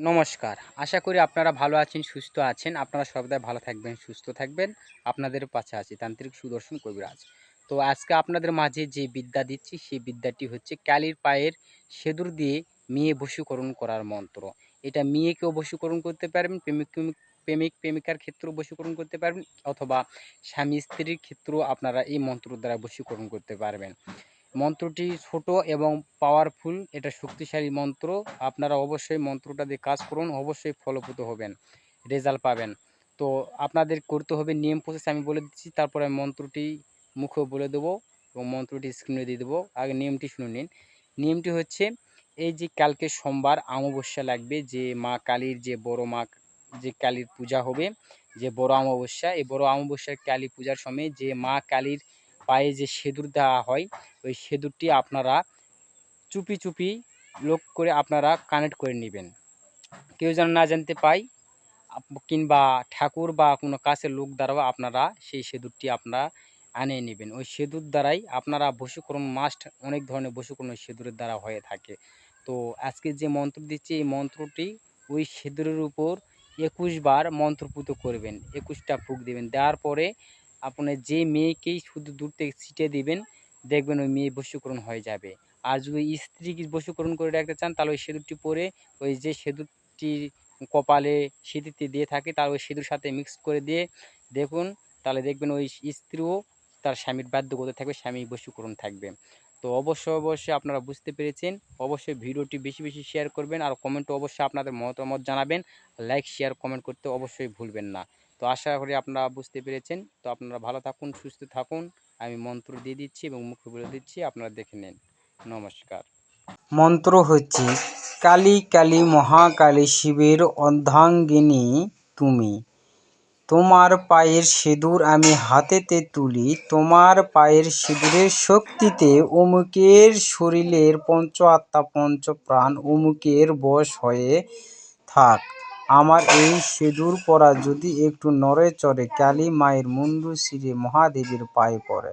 নমস্কার। আশা করি আপনারা ভালো আছেন, সুস্থ আছেন। আপনারা সর্বদাই ভালো থাকবেন, সুস্থ থাকবেন। আপনাদের পাশে আছি তান্ত্রিক সুদর্শন কবিরাজ। তো আজকে আপনাদের মাঝে যে বিদ্যা দিচ্ছি, সেই বিদ্যাটি হচ্ছে ক্যালির পায়ের সেঁদুর দিয়ে মেয়ে বশীকরণ করার মন্ত্র। এটা মেয়েকেও বশীকরণ করতে পারবেন, প্রেমিক, প্রেমিক- প্রেমিক, প্রেমিকার ক্ষেত্রেও বশীকরণ করতে পারবেন, অথবা স্বামী স্ত্রীর ক্ষেত্রেও আপনারা এই মন্ত্র দ্বারা বশীকরণ করতে পারবেন। মন্ত্রটি ছোট এবং পাওয়ারফুল এটা শক্তিশালী মন্ত্র। আপনারা অবশ্যই মন্ত্রটা দিয়ে কাজ করুন, অবশ্যই ফলপ্রদ হবেন রেজাল্ট পাবেন। তো আপনাদের করতে হবে নিয়ম প্রসেস আমি বলে দিচ্ছি, তারপরে মন্ত্রটি মুখে বলে দেবো এবং মন্ত্রটি স্ক্রিনে দিয়ে দেবো। আগে নিয়মটি শুনে নিন। নিয়মটি হচ্ছে, এই যে কালকে সোমবার অমাবস্যা লাগবে, যে মা কালীর যে বড় মা, যে কালীর পূজা হবে, যে বড় অমাবস্যা, এই বড় অমাবস্যার কালী পূজার সময় যে মা কালীর পায়ে যে সেঁদুর দেওয়া হয়, ওই সেঁদুরটি আপনারা চুপি চুপি লোক করে আপনারা কানেক্ট করে নেবেন। কেউ যেন না জানতে পায় কিংবা ঠাকুর বা কোনো কাছের লোক দ্বারাও আপনারা সেই সেঁদুরটি আপনারা আনিয়ে নেবেন। ওই সেঁদুর দ্বারাই আপনারা বশীকরণ মাস্ট অনেক ধরনের বশীকরণ ওই সেঁদুরের দ্বারা হয়ে থাকে। তো আজকে যে মন্ত্র দিচ্ছি, এই মন্ত্রটি ওই সেঁদুরের উপর একুশ বার মন্ত্রপুত করবেন। একুশটা ফুক দেবেন। দেওয়ার পরে আপনার যে মেয়েকেই শুধু দূর থেকে ছিটে দিবেন, দেখবেন ওই মেয়ে বশীকরণ হয়ে যাবে। আর যদি স্ত্রীকে বশীকরণ করে রাখতে চান, তাহলে ওই সেঁদুরটি পরে ওই যে সেঁদুরটি কপালে সিঁদুরটি দিয়ে থাকে তার ওই সিঁদুর সাথে মিক্স করে দিয়ে দেখুন, তাহলে দেখবেন ওই স্ত্রীও তার স্বামীর বাধ্য করতে থাকবে, স্বামী বশীকরণ থাকবে। তো অবশ্যই অবশ্যই আপনারা বুঝতে পেরেছেন। অবশ্যই ভিডিওটি বেশি বেশি শেয়ার করবেন আর কমেন্টও অবশ্যই আপনাদের মতামত জানাবেন। লাইক শেয়ার কমেন্ট করতে অবশ্যই ভুলবেন না। তো আশা করি আপনারা বুঝতে পেরেছেন। তো আপনারা ভালো থাকুন, সুস্থ থাকুন। আমি মন্ত্র দিয়ে দিচ্ছি এবং মুখে বলে দিচ্ছি। আপনারা দেখে নিন। নমস্কার। মন্ত্র হচ্ছে, কালী কালী, মহাকালী শিবের অর্ধাঙ্গিনী তুমি। তোমার পায়ের সিঁদুর আমি হাতেতে তুলি, তোমার পায়ের সিঁদুরের শক্তিতে অমুকের শরীরের পঞ্চ আত্মা, পঞ্চ প্রাণ অমুকের বশ হয়ে থাক। আমার এই সিঁদুর পরা যদি একটু নড়ে চড়ে, কালী মায়ের মুন্ডু শিরে মহাদেবের পায়ে পড়ে।